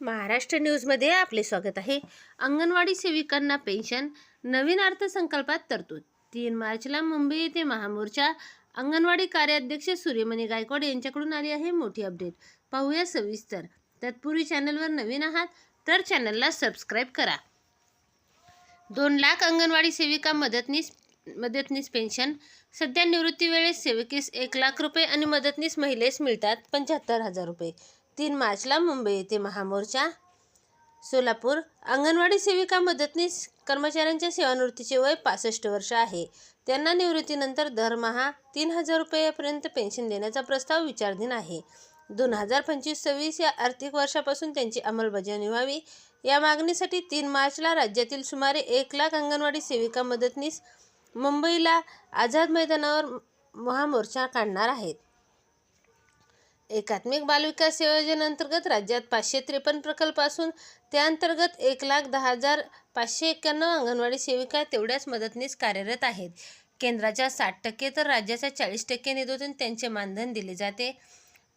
महाराष्ट्र न्यूजमध्ये आपले स्वागत आहे. अंगणवाडी सेविकांना पेन्शन नवीन अर्थसंकल्पात तरतूद. तीन मार्चला मुंबई येथे महामोर्चा अंगणवाडी कार्याध्यक्ष सूर्यमणी गायकवाड यांच्याकडून आली आहे मोठी अपडेट. पाहूया सविस्तर. तत्पूर्वी चॅनलवर नवीन आहात तर चॅनलला सबस्क्राईब करा. दोन लाख अंगणवाडी सेविका मदतनीस मदतनीस पेन्शन. सध्या निवृत्ती वेळेस सेविकेस एक लाख रुपये आणि मदतनीस महिलेस मिळतात पंच्याहत्तर हजार रुपये. तीन मार्चला मुंबई येथे महामोर्चा. सोलापूर अंगणवाडी सेविका मदतनीस कर्मचाऱ्यांच्या सेवानिवृत्तीचे वय पासष्ट वर्ष आहे. त्यांना निवृत्तीनंतर दरमहा तीन हजार रुपयापर्यंत पेन्शन देण्याचा प्रस्ताव विचाराधीन आहे. दोन हजार पंचवीस सव्वीस या आर्थिक वर्षापासून त्यांची अंमलबजावणी व्हावी. या मागणीसाठी तीन मार्चला राज्यातील सुमारे एक लाख अंगणवाडी सेविका मदतनीस मुंबईला आझाद मैदानावर महामोर्चा काढणार आहेत. एकात्मिक बालविकास योजनेअंतर्गत राज्यात पाचशे त्रेपन्न प्रकल्प असून त्याअंतर्गत एक लाख दहा हजार पाचशे एक्क्याण्णव अंगणवाडी सेविका तेवढ्याच मदतनीस कार्यरत आहेत. केंद्राच्या साठ टक्के तर राज्याच्या चाळीस टक्के निधीतून त्यांचे मानधन दिले जाते.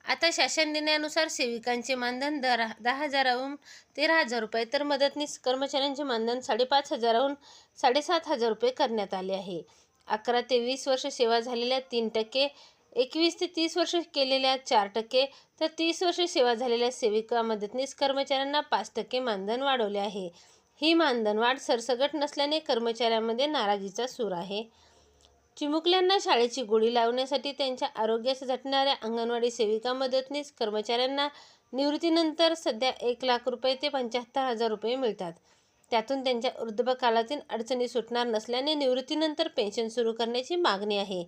आता शासन निर्णयानुसार सेविकांचे मानधन दर दहा हजाराहून तेरा हजार रुपये तर मदतनीस कर्मचाऱ्यांचे मानधन साडेपाच हजाराहून साडेसात हजार रुपये करण्यात आले आहे. अकरा ते वीस वर्ष सेवा झालेल्या तीन टक्के एकवीस ते तीस वर्ष केलेल्या चार टक्के तर तीस वर्ष सेवा झालेल्या सेविका मदतनीस कर्मचाऱ्यांना पाच टक्के मानधन वाढवले आहे. ही मानधन वाढ सरसगट नसल्याने कर्मचाऱ्यांमध्ये नाराजीचा सूर आहे. चिमुकल्यांना शाळेची गोडी लावण्यासाठी त्यांच्या आरोग्यास झटणाऱ्या अंगणवाडी सेविका मदतनीस कर्मचाऱ्यांना निवृत्तीनंतर सध्या एक लाख रुपये ते पंच्याहत्तर हजार रुपये मिळतात. त्यातून त्यांच्या वृद्धकालातील अडचणी सुटणार नसल्याने निवृत्तीनंतर पेन्शन सुरू करण्याची मागणी आहे.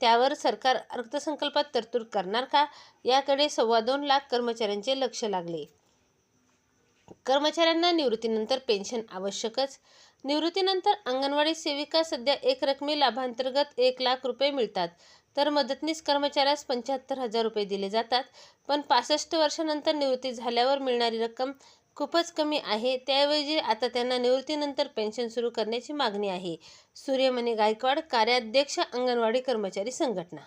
त्यावर सरकार अर्थसंकल्पात तरतूद करणार का? याकडे सव्वा दोन लाख कर्मचाऱ्यांचे लक्ष लागले. कर्मचाऱ्यांना निवृत्तीनंतर पेन्शन आवश्यकच. निवृत्तीनंतर अंगणवाडी सेविका सध्या एक रकमी लाभांतर्गत एक लाख रुपये मिळतात. तर मदतनीस कर्मचाऱ्यास पंच्याहत्तर हजार रुपये दिले जातात. पण पासष्ट वर्षानंतर निवृत्ती झाल्यावर मिळणारी रक्कम खूपच कमी आहे. त्याऐवजी आता त्यांना निवृत्तीनंतर पेन्शन सुरू करण्याची मागणी आहे. सूर्यमणी गायकवाड कार्याध्यक्ष अंगणवाडी कर्मचारी संघटना